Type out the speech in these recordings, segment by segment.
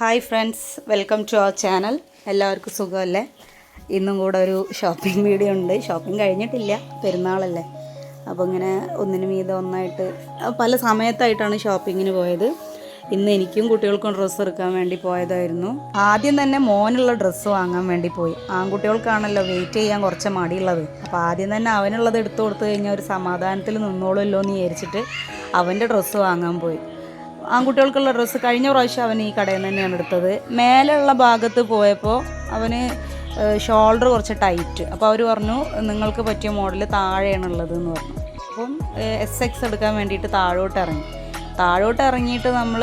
Hi friends welcome to our channel എല്ലാവർക്കും സുഖമല്ലേ? ഇന്നും കൂടെ ഒരു ഷോപ്പിംഗ് വീഡിയോ ഉണ്ട്. ഷോപ്പിംഗ് കഴിഞ്ഞിട്ടില്ല. പെരുന്നാളല്ലേ. അപ്പോൾ ഇങ്ങനെ ഒന്നിനു മീതെ ഒന്നായിട്ട് പല സമയത്തായിട്ടാണ് ഷോപ്പിങ്ങിന് പോയത്. ഇന്ന് എനിക്കും കുട്ടികൾക്കും ഡ്രസ്സ് എടുക്കാൻ വേണ്ടി പോയതായിരുന്നു. ആദ്യം തന്നെ മോനുള്ള ഡ്രസ്സ് വാങ്ങാൻ വേണ്ടി പോയി. ആൺകുട്ടികൾക്കാണല്ലോ വെയിറ്റ് ചെയ്യാൻ കുറച്ച് മടിയുള്ളത്. അപ്പോൾ ആദ്യം തന്നെ അവനുള്ളത് എടുത്തു കൊടുത്തു കഴിഞ്ഞാൽ ഒരു സമാധാനത്തിൽ നിന്നോളുമല്ലോ എന്ന് വിചാരിച്ചിട്ട് അവന്റെ ഡ്രസ്സ് വാങ്ങാൻ പോയി. ആൺകുട്ടികൾക്കുള്ള ഡ്രസ്സ് കഴിഞ്ഞ പ്രാവശ്യം അവൻ ഈ കടയിൽ നിന്ന് തന്നെയാണ് എടുത്തത്. മേലെയുള്ള ഭാഗത്ത് പോയപ്പോൾ അവന് ഷോൾഡർ കുറച്ച് ടൈറ്റ് അപ്പോൾ അവർ പറഞ്ഞു നിങ്ങൾക്ക് പറ്റിയ മോഡൽ താഴെയാണുള്ളത് എന്ന് പറഞ്ഞു. അപ്പം എസ് എക്സ് എടുക്കാൻ വേണ്ടിയിട്ട് താഴോട്ട് ഇറങ്ങി. താഴോട്ട് ഇറങ്ങിയിട്ട് നമ്മൾ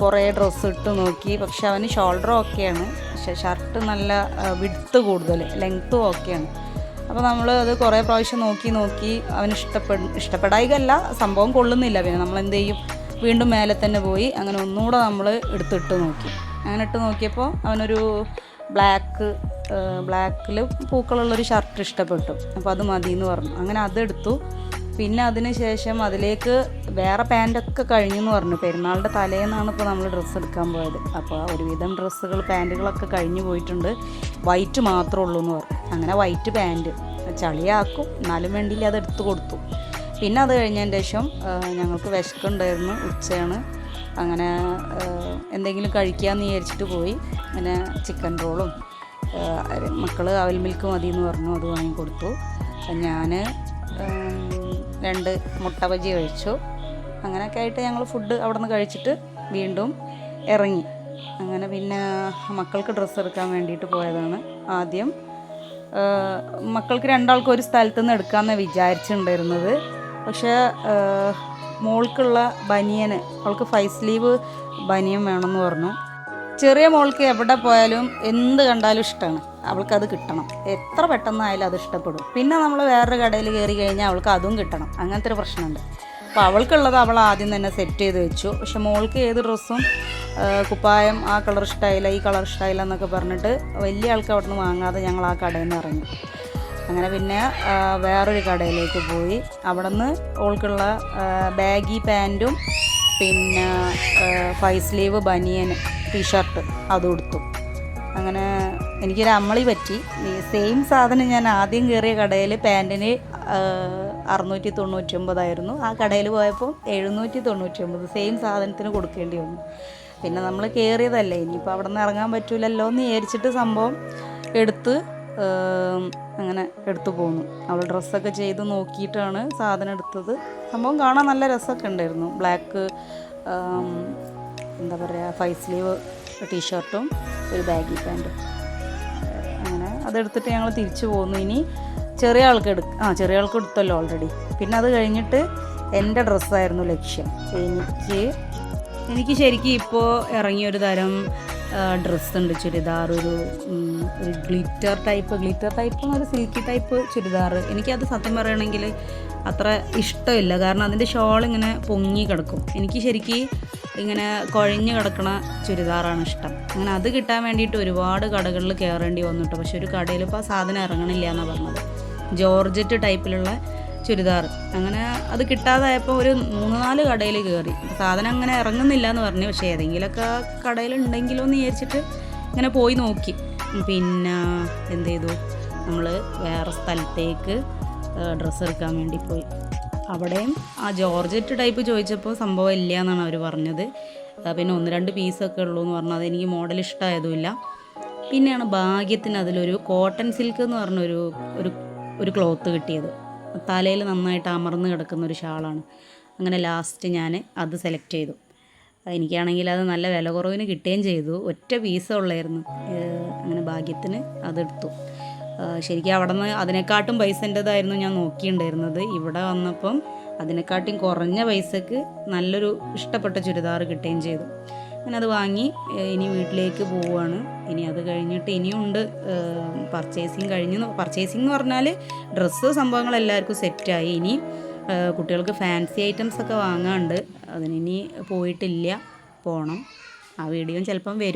കുറേ ഡ്രസ്സ് ഇട്ട് നോക്കി. പക്ഷെ അവന് ഷോൾഡർ ഓക്കെയാണ് പക്ഷെ ഷർട്ട് നല്ല വിടുത്ത് കൂടുതൽ ലെങ്ത്തും ഓക്കെയാണ് അപ്പോൾ നമ്മൾ അത് കുറേ പ്രാവശ്യം നോക്കി നോക്കി അവന് ഇഷ്ടപ്പെ ഇഷ്ടപ്പെടായികല്ല സംഭവം കൊള്ളുന്നില്ല. പിന്നെ നമ്മൾ എന്ത് ചെയ്യും? വീണ്ടും മേലെ തന്നെ പോയി അങ്ങനെ ഒന്നുകൂടെ നമ്മൾ എടുത്തിട്ട് നോക്കി. അങ്ങനെ ഇട്ട് നോക്കിയപ്പോൾ അവനൊരു ബ്ലാക്ക് ബ്ലാക്കിൽ പൂക്കളുള്ളൊരു ഷർട്ട് ഇഷ്ടപ്പെട്ടു. അപ്പോൾ അത് മതി എന്ന് പറഞ്ഞു. അങ്ങനെ അതെടുത്തു. പിന്നെ അതിന് ശേഷം അതിലേക്ക് വേറെ പാന്റൊക്കെ കഴിഞ്ഞു എന്ന് പറഞ്ഞു. പെരുന്നാളുടെ തലേന്നാണ് ഇപ്പോൾ നമ്മൾ ഡ്രസ്സ് എടുക്കാൻ പോയത്. അപ്പോൾ ഒരുവിധം ഡ്രസ്സുകൾ പാന്റുകളൊക്കെ കഴിഞ്ഞു പോയിട്ടുണ്ട്. വൈറ്റ് മാത്രമേ ഉള്ളൂ എന്ന് പറഞ്ഞു. അങ്ങനെ വൈറ്റ് പാന്റ് ചളിയാക്കും. എന്നാലും വേണ്ടിയില്ല അത് എടുത്തു കൊടുത്തു. പിന്നെ അത് കഴിഞ്ഞതിന് ശേഷം ഞങ്ങൾക്ക് വിശക്കുണ്ടായിരുന്നു ഉച്ചയാണ്. അങ്ങനെ എന്തെങ്കിലും കഴിക്കാമെന്ന് വിചാരിച്ചിട്ട് പോയി. അങ്ങനെ ചിക്കൻ റോളും മക്കൾ അവൽ മിൽക്ക് മതി എന്ന് പറഞ്ഞു അത് വാങ്ങിക്കൊടുത്തു ഞാൻ രണ്ട് മുട്ട ബജി കഴിച്ചു. അങ്ങനെയൊക്കെ ആയിട്ട് ഞങ്ങൾ ഫുഡ് അവിടെ നിന്ന് കഴിച്ചിട്ട് വീണ്ടും ഇറങ്ങി. അങ്ങനെ പിന്നെ മക്കൾക്ക് ഡ്രസ്സ് എടുക്കാൻ വേണ്ടിയിട്ട് പോയതാണ് ആദ്യം. മക്കൾക്ക് രണ്ടാൾക്കും ഒരു സ്ഥലത്തുനിന്ന് എടുക്കാമെന്ന് വിചാരിച്ചിട്ടുണ്ടായിരുന്നത്. പക്ഷേ മോൾക്കുള്ള ബനിയന് അവൾക്ക് ഫൈവ് സ്ലീവ് ബനിയൻ വേണമെന്ന് പറഞ്ഞു. ചെറിയ മോൾക്ക് എവിടെ പോയാലും എന്ത് കണ്ടാലും ഇഷ്ടമാണ് അവൾക്കത് കിട്ടണം. എത്ര പെട്ടെന്നായാലും അത് ഇഷ്ടപ്പെടും. പിന്നെ നമ്മൾ വേറൊരു കടയിൽ കയറി കഴിഞ്ഞാൽ അവൾക്ക് അതും കിട്ടണം. അങ്ങനത്തെ ഒരു പ്രശ്നമുണ്ട്. അപ്പോൾ അവൾക്കുള്ളത് അവൾ ആദ്യം തന്നെ സെറ്റ് ചെയ്ത് വെച്ചു. പക്ഷെ മോൾക്ക് ഏത് ഡ്രസ്സും കുപ്പായം ആ കളർ ഇഷ്ടമായില്ല ഈ കളർ ഇഷ്ടമായില്ല എന്നൊക്കെ പറഞ്ഞിട്ട് വലിയ ആൾക്ക് അവിടെ നിന്ന് വാങ്ങാതെ ഞങ്ങൾ ആ കടയിൽ നിന്ന് ഇറങ്ങി. അങ്ങനെ പിന്നെ വേറൊരു കടയിലേക്ക് പോയി. അവിടെ നിന്ന് ഓൾക്കുള്ള ബാഗി പാന്റും പിന്നെ ഫൈവ് സ്ലീവ് ബനിയൻ ടീഷർട്ട് അതും കൊടുത്തു അങ്ങനെ എനിക്കൊരു അമ്മളി പറ്റി. സെയിം സാധനം ഞാൻ ആദ്യം കയറിയ കടയിൽ പാന്റിന് അറുന്നൂറ്റി തൊണ്ണൂറ്റി ഒമ്പതായിരുന്നു ആ കടയിൽ പോയപ്പോൾ എഴുന്നൂറ്റി തൊണ്ണൂറ്റി ഒമ്പത് സെയിം സാധനത്തിന് കൊടുക്കേണ്ടി വന്നു. പിന്നെ നമ്മൾ കയറിയതല്ലേ ഇനിയിപ്പോൾ അവിടെ നിന്ന് ഇറങ്ങാൻ പറ്റൂലല്ലോ എന്ന് വിചാരിച്ചിട്ട് സംഭവം എടുത്ത് അങ്ങനെ എടുത്തു പോന്നു. അവൾ ഡ്രസ്സൊക്കെ ചെയ്ത് നോക്കിയിട്ടാണ് സാധനം എടുത്തത്. സംഭവം കാണാൻ നല്ല രസമൊക്കെ ഉണ്ടായിരുന്നു. ബ്ലാക്ക് എന്താ പറയുക ഫൈവ് സ്ലീവ് ടീഷർട്ടും ഒരു ബാഗി പാന്റും അങ്ങനെ അതെടുത്തിട്ട് ഞങ്ങൾ തിരിച്ചു പോന്നു. ഇനി ചെറിയ ആൾക്ക് എടുക്ക ആ ചെറിയ ആൾക്ക് എടുത്തല്ലോ ഓൾറെഡി പിന്നെ അത് കഴിഞ്ഞിട്ട് എന്റെ ഡ്രസ്സായിരുന്നു ലക്ഷ്യം. എനിക്ക് എനിക്ക് ശരിക്കും ഇപ്പോൾ ഇറങ്ങിയൊരു തരം ഡ്രസ്സ് ഉണ്ട് ചുരിദാർ ഒരു ഒരു ഗ്ലിറ്റർ ടൈപ്പ് ഗ്ലിറ്റർ ടൈപ്പ് ഒരു സിൽക്കി ടൈപ്പ് ചുരിദാർ. എനിക്കത് സത്യം പറയണമെങ്കിൽ അത്ര ഇഷ്ടമില്ല. കാരണം അതിന്റെ ഷോൾ ഇങ്ങനെ പൊങ്ങി കിടക്കും. എനിക്ക് ശരിക്കും ഇങ്ങനെ കുഴഞ്ഞു കിടക്കണ ചുരിദാറാണ് ഇഷ്ടം. അങ്ങനെ അത് കിട്ടാൻ വേണ്ടിയിട്ട് ഒരുപാട് കടകളിൽ കയറേണ്ടി വന്നിട്ട് പക്ഷെ ഒരു കടയിൽ ഇപ്പോൾ ആ സാധനം ഇറങ്ങണില്ല എന്നാണ് പറഞ്ഞത്. ജോർജറ്റ് ടൈപ്പിലുള്ള ചുരിദാർ. അങ്ങനെ അത് കിട്ടാതായപ്പോൾ ഒരു മൂന്ന് നാല് കടയിൽ കയറി സാധനം അങ്ങനെ ഇറങ്ങുന്നില്ല എന്ന് പറഞ്ഞു. പക്ഷേ ഏതെങ്കിലുമൊക്കെ കടയിലുണ്ടെങ്കിലോ എന്ന് വിചാരിച്ചിട്ട് ഇങ്ങനെ പോയി നോക്കി. പിന്നെ എന്ത് ചെയ്തു? നമ്മൾ വേറെ സ്ഥലത്തേക്ക് ഡ്രസ്സ് എടുക്കാൻ വേണ്ടി പോയി. അവിടെയും ആ ജോർജറ്റ് ടൈപ്പ് ചോദിച്ചപ്പോൾ സംഭവം ഇല്ല എന്നാണ് അവർ പറഞ്ഞത് പിന്നെ ഒന്ന് രണ്ട് പീസൊക്കെ ഉള്ളൂ എന്ന് പറഞ്ഞാൽ അതെനിക്ക് മോഡൽ ഇഷ്ടമായതുമില്ല പിന്നെയാണ് ഭാഗ്യത്തിന് അതിലൊരു കോട്ടൺ സിൽക്ക് എന്ന് പറഞ്ഞൊരു ഒരു ഒരു ക്ലോത്ത് കിട്ടിയത്. തലയിൽ നന്നായിട്ട് അമർന്ന് കിടക്കുന്ന ഒരു ഷാളാണ്. അങ്ങനെ ലാസ്റ്റ് ഞാൻ അത് സെലക്ട് ചെയ്തു. എനിക്കാണെങ്കിൽ അത് നല്ല വില കുറവിന് കിട്ടുകയും ചെയ്തു. ഒറ്റ പീസ് ഉള്ളായിരുന്നു. അങ്ങനെ ഭാഗ്യത്തിന് അതെടുത്തു ശരിക്കും അവിടെ നിന്ന് അതിനെക്കാട്ടും പൈസന്റെതായിരുന്നു ഞാൻ നോക്കിയിട്ടുണ്ടായിരുന്നത്. ഇവിടെ വന്നപ്പം അതിനെക്കാട്ടും കുറഞ്ഞ പൈസക്ക് നല്ലൊരു ഇഷ്ടപ്പെട്ട ചുരിദാർ കിട്ടുകയും ചെയ്തു. അങ്ങനെ അത് വാങ്ങി ഇനി വീട്ടിലേക്ക് പോവുകയാണ്. ഇനി അത് കഴിഞ്ഞിട്ട് ഇനിയുണ്ട് പർച്ചേസിങ് കഴിഞ്ഞ് പർച്ചേസിങ് എന്ന് പറഞ്ഞാൽ ഡ്രസ്സ് സംഭവങ്ങൾ എല്ലാവർക്കും സെറ്റായി ഇനി കുട്ടികൾക്ക് ഫാൻസി ഐറ്റംസ് ഒക്കെ വാങ്ങാണ്ട് അതിനി പോയിട്ടില്ല പോകണം ആ വീഡിയോ ചിലപ്പം വരും.